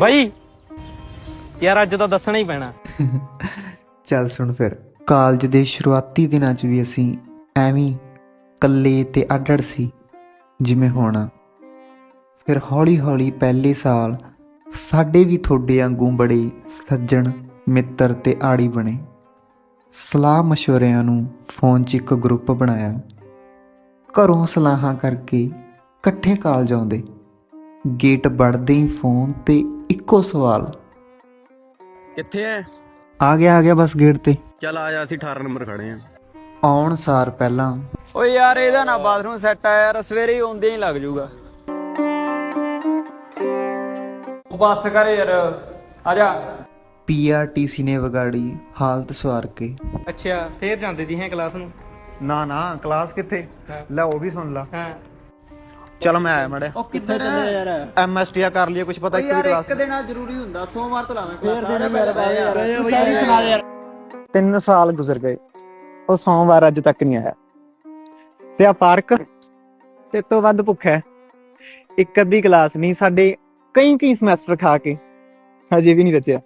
ਬਾਈ, ਯਾਰ ਅੱਜ ਤਾਂ ਦੱਸਣਾ ਹੀ ਪੈਣਾ। ਚੱਲ ਸੁਣ ਫਿਰ, ਕਾਲਜ ਦੇ ਸ਼ੁਰੂਆਤੀ ਦਿਨਾਂ 'ਚ ਵੀ ਅਸੀਂ ਐਵੇਂ ਹੀ ਤੇ ਅੱਡੜ ਸੀ, ਜਿਵੇਂ ਹੋਣਾ ਫਿਰ ਹੌਲੀ-ਹੌਲੀ ਪਹਿਲੇ ਸਾਲ ਸਾਡੇ ਵੀ ਤੁਹਾਡੇ ਵਾਂਗੂ ਬੜੇ ਸੱਜਣ, ਮਿੱਤਰ ਤੇ ਆੜੀ ਬਣੇ। ਸਲਾਹ ਮਸ਼ਵਰਿਆਂ ਨੂੰ ਫੋਨ 'ਚ ਇੱਕ ਗਰੁੱਪ ਬਣਾਇਆ। ਘਰੋਂ ਸਲਾਹਾਂ ਕਰਕੇ ਇਕੱਠੇ ਕਾਲਜ ਆਉਂਦੇ। ਗੇਟ ਵੜਦੇ ਹੀ ਫੋਨ ਤੇ ਇੱਕੋ ਸਵਾਲ। ਕਿੱਥੇ ਐ? ਆ ਗਿਆ ਆ ਗਿਆ ਬਸ ਗੇਟ ਤੇ। ਚੱਲ ਆ ਜਾ ਅਸੀਂ 18 ਨੰਬਰ ਖੜੇ ਆ। ਆਉਣ ਸਾਰ ਪਹਿਲਾਂ। ਓਏ ਯਾਰ ਇਹਦਾ ਨਾ ਬਾਥਰੂਮ ਸੈੱਟ ਆ ਯਾਰ ਸਵੇਰੇ ਹੀ ਆਉਂਦੇ ਹੀ ਲੱਗ ਜਾਊਗਾ। ਉਹ ਬੱਸ ਕਰ ਯਾਰ ਆ ਜਾ। ਪੀਆਰਟੀਸੀ ਨੇ ਵਿਗਾੜੀ ਹਾਲਤ ਸਵਾਰ ਕੇ। ਅੱਛਾ ਫੇਰ ਜਾਂਦੇ ਦੀ ਹੈ ਕਲਾਸ ਨੂੰ? ਨਾ ਨਾ ਕਲਾਸ ਕਿੱਥੇ? ਲੈ ਉਹ ਵੀ ਸੁਣ ਲਾ। ਹਾਂ। ਚਲ ਮੈਂ ਆਇਆ ਮੜੇ ਉਹ ਕਿੱਥੇ ਚੱਲੇ ਯਾਰ? ਐਮਐਸਟੀ ਕਰ ਲਈ ਕੁਝ ਪਤਾ ਇੱਕ ਵੀ ਯਾਰ ਕਲਾਸ ਇੱਕ ਦਿਨ ਆ ਜ਼ਰੂਰੀ ਹੁੰਦਾ ਸੋਮਵਾਰ ਤੋਂ ਲਾਵੇਂ ਕਲਾਸ ਸਾਰੇ ਯਾਰ। ਯਾਰ ਤੂੰ ਸਾਰੀ ਸੁਣਾ ਦੇ ਯਾਰ। ਤਿੰਨ ਸਾਲ ਗੁਜ਼ਰ ਗਏ। ਉਹ ਸੋਮਵਾਰ ਅੱਜ ਤੱਕ ਨਹੀਂ ਆਇਆ। ਤੇ ਆ ਪਾਰਕ ਤੇ ਤੋਂ ਵੱਧ ਭੁੱਖਾ ਹੈ। ਇੱਕ ਅੱਧੀ ਕਲਾਸ ਨਹੀਂ ਸਾਡੇ ਕਈ ਕਈ ਸਮੈਸਟਰ ਖਾ ਕੇ ਹਜੇ ਵੀ ਨਹੀਂ ਰਚਿਆ।